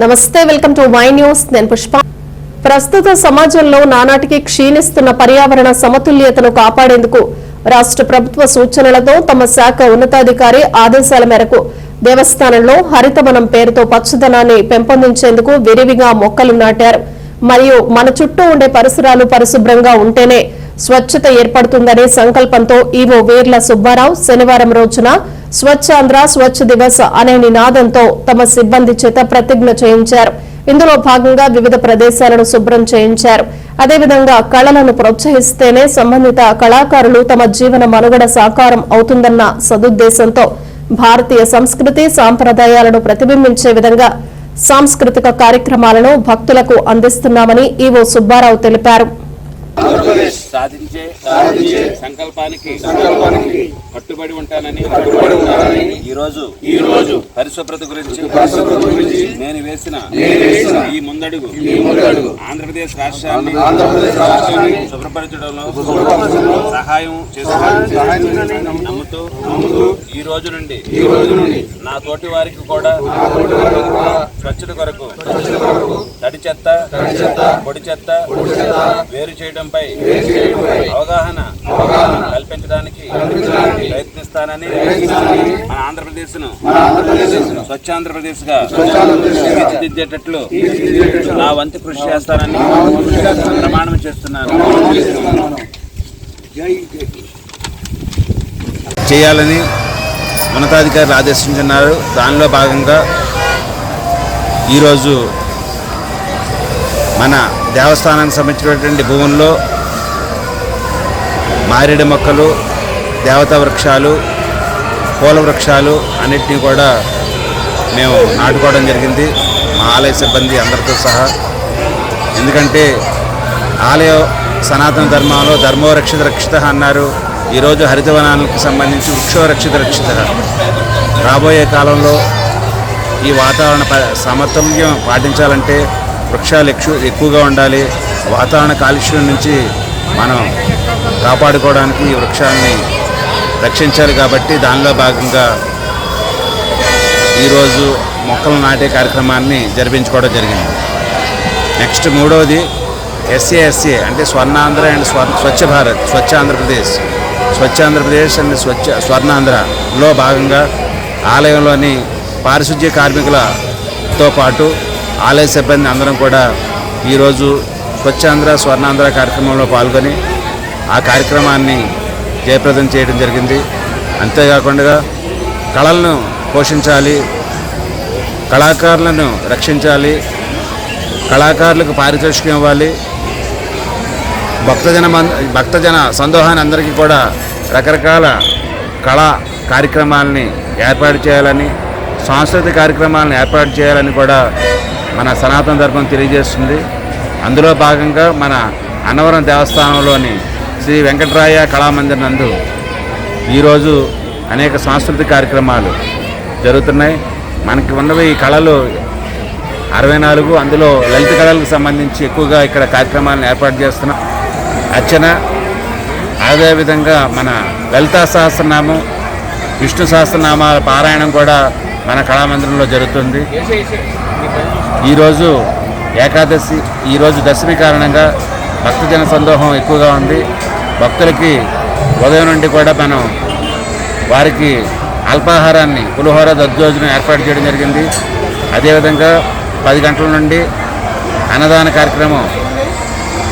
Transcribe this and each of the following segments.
నమస్తే welcome to Y news. నేను పుష్ప. ప్రస్తుత సమాజంలో నానాటికి క్షీణిస్తున్న పర్యావరణ సమతుల్యతను కాపాడేందుకు రాష్ట్ర ప్రభుత్వ సూచనలతో తమ శాఖ ఉన్నతాధికారి ఆదేశాల మేరకు దేవస్థానంలో హరితవనం పేరుతో పచ్చదనాన్ని పెంపొందించేందుకు విరివిగా మొక్కలు నాటారు. మరియు మన చుట్టూ ఉండే పరిసరాలు పరిశుభ్రంగా ఉంటేనే స్వచ్ఛత ఏర్పడుతుందనే సంకల్పంతో ఈవో వేర్ల సుబ్బారావు శనివారం రోజున స్వచ్ఛాంధ్ర స్వచ్ఛ దివస్ అనే నినాదంతో తమ సిబ్బంది చేత ప్రతిజ్ఞ చేయించారు. ఇందులో భాగంగా వివిధ ప్రదేశాలను శుభ్రం చేయించారు. అదేవిధంగా కళలను ప్రోత్సహిస్తేనే సంబంధిత కళాకారులు తమ జీవన మనుగడ సాకారం అవుతుందన్న సదుద్దేశంతో భారతీయ సంస్కృతి సాంప్రదాయాలను ప్రతిబింబించే విధంగా సాంస్కృతిక కార్యక్రమాలను భక్తులకు అందిస్తున్నామని ఈవో సుబ్బారావు తెలిపారు. సాధించే సంకల్పానికి సంకల్పానికి కట్టుబడి ఉంటానని కట్టుబడి ఉంటానని ఈ రోజు ఈ రోజు పరిశుభ్రత గురించి పరిశుభ్రత గురించి నేను వేసిన నేను వేసిన ఈ ముందడుగు ఈ ముందడుగు ఆంధ్రప్రదేశ్ రాష్ట్రాన్ని ఆంధ్రప్రదేశ్ రాష్ట్రాన్ని శుభ్రపరచడంలో సహాయం చేస్తానని నమ్ముతూ నమ్ముతూ ఈ రోజు నుండి ఈ రోజు నుండి నా తోటి వారికి కూడా నా తోటి వారికి కూడా స్వచ్ఛత కొరకు స్వచ్ఛత కొరకు తడి చెత్త పొడి చెత్త వేరు చేయడంపై అవగాహన అవగాహన కల్పించడానికి ప్రయత్నిస్తానని మన ఆంధ్రప్రదేశ్ను స్వచ్ఛ ఆంధ్రప్రదేశ్గా తీర్చిదిద్దేటట్లు నా వంతు కృషి చేస్తానని ప్రమాణం చేస్తున్నాను. చేయాలని ఉన్నతాధికారులు ఆదేశించున్నారు. దానిలో భాగంగా ఈరోజు మన దేవస్థానానికి సంబంధించినటువంటి భూముల్లో మారేడు మొక్కలు దేవతా వృక్షాలు పూల వృక్షాలు అన్నిటినీ కూడా మేము నాటుకోవడం జరిగింది. మా ఆలయ సిబ్బంది అందరితో సహా. ఎందుకంటే ఆలయ సనాతన ధర్మంలో ధర్మో రక్షిత రక్షిత అన్నారు ఈరోజు హరితవనాలకు సంబంధించి వృక్షో రక్షిత. రక్షిత రాబోయే కాలంలో ఈ వాతావరణ ప- సమతుల్యం పాటించాలంటే వృక్షాలు ఎక్కువ ఎక్కువగా ఉండాలి. వాతావరణ కాలుష్యం నుంచి మనం కాపాడుకోవడానికి ఈ వృక్షాన్ని రక్షించాలి కాబట్టి దానిలో భాగంగా ఈరోజు మొక్కలు నాటే కార్యక్రమాన్ని జరిపించుకోవడం జరిగింది. నెక్స్ట్ మూడవది ఎస్ఏ ఎస్ఏ అంటే స్వర్ణాంధ్ర అండ్ స్వ స్వచ్ఛ భారత్ స్వచ్ఛ ఆంధ్రప్రదేశ్. స్వచ్ఛ ఆంధ్రప్రదేశ్ అండ్ స్వచ్ఛ స్వర్ణాంధ్రలో భాగంగా ఆలయంలోని పారిశుద్ధ్య కార్మికులతో పాటు ఆలయ సిబ్బంది అందరం కూడా ఈరోజు స్వచ్ఛాంధ్ర స్వర్ణాంధ్ర కార్యక్రమంలో పాల్గొని ఆ కార్యక్రమాన్ని జయప్రదం చేయడం జరిగింది. అంతేకాకుండా కళలను పోషించాలి కళాకారులను రక్షించాలి కళాకారులకు పారితోషికం ఇవ్వాలి. భక్తజన భక్తజన సందోహాన్ని అందరికీ కూడా రకరకాల కళా కార్యక్రమాలని ఏర్పాటు చేయాలని సాంస్కృతిక కార్యక్రమాలను ఏర్పాటు చేయాలని కూడా మన సనాతన ధర్మం తెలియజేస్తుంది. అందులో భాగంగా మన అన్నవరం దేవస్థానంలోని శ్రీ వెంకటరాయ కళామందిర్ నందు ఈరోజు అనేక సాంస్కృతిక కార్యక్రమాలు జరుగుతున్నాయి. మనకి ఉన్నవి ఈ కళలు అరవై నాలుగు అందులో లలిత కళలకు సంబంధించి ఎక్కువగా ఇక్కడ కార్యక్రమాలను ఏర్పాటు చేస్తున్నాం అర్చన అదేవిధంగా మన లలితా సహస్రనామం విష్ణు సహస్రనామాల పారాయణం కూడా మన కళామందిరంలో జరుగుతుంది. ఈరోజు ఏకాదశి ఈరోజు దశమి కారణంగా భక్తజన సందోహం ఎక్కువగా ఉంది. భక్తులకి ఉదయం నుండి కూడా మనం వారికి అల్పాహారాన్ని పులిహోర దద్దోజనం ఏర్పాటు చేయడం జరిగింది. అదేవిధంగా పది గంటల నుండి అన్నదాన కార్యక్రమం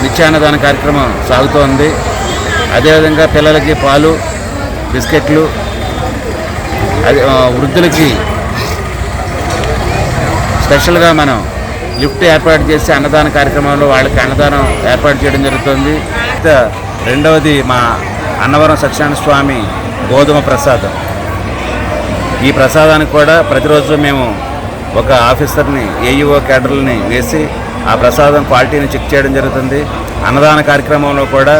నిత్యాన్నదాన కార్యక్రమం సాగుతోంది అదేవిధంగా పిల్లలకి పాలు బిస్కెట్లు అది వృద్ధులకి స్పెషల్గా మనం లిఫ్ట్ ఏర్పాటు చేసి అన్నదాన కార్యక్రమంలో వాళ్ళకి అన్నదానం ఏర్పాటు చేయడం జరుగుతుంది. రెండవది మా అన్నవరం సత్యనారాయణ స్వామి గోధుమ ప్రసాదం. ఈ ప్రసాదానికి కూడా ప్రతిరోజు మేము ఒక ఆఫీసర్ని ఏఈఓ క్యాడర్ని వేసి ఆ ప్రసాదం క్వాలిటీని చెక్ చేయడం జరుగుతుంది. అన్నదాన కార్యక్రమంలో కూడా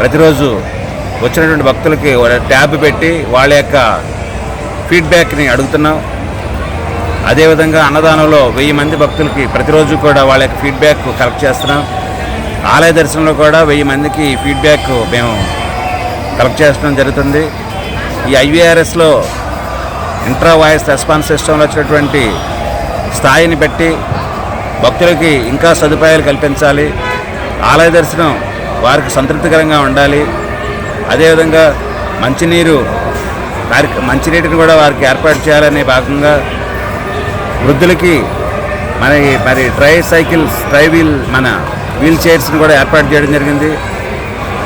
ప్రతిరోజు వచ్చినటువంటి భక్తులకి ట్యాబ్ పెట్టి వాళ్ళ యొక్క ఫీడ్బ్యాక్ని అడుగుతున్నాం. అదేవిధంగా అన్నదానంలో వెయ్యి మంది భక్తులకి ప్రతిరోజు కూడా వాళ్ళ యొక్క ఫీడ్బ్యాక్ కలెక్ట్ చేస్తున్నాం. ఆలయ దర్శనంలో కూడా వెయ్యి మందికి ఫీడ్బ్యాక్ మేము కలెక్ట్ చేయడం జరుగుతుంది. ఈ ఐవీఆర్ఎస్లో ఇంట్రా వాయిస్ రెస్పాన్స్ సిస్టంలో వచ్చినటువంటి స్థాయిని బట్టి భక్తులకి ఇంకా సదుపాయాలు కల్పించాలి. ఆలయ దర్శనం వారికి సంతృప్తికరంగా ఉండాలి. అదేవిధంగా మంచినీరు కార్య మంచినీటిని కూడా వారికి ఏర్పాటు చేయాలనే భాగంగా వృద్ధులకి మరి మరి ట్రై సైకిల్స్ ట్రై వీల్ మన వీల్ చైర్స్ని కూడా ఏర్పాటు చేయడం జరిగింది.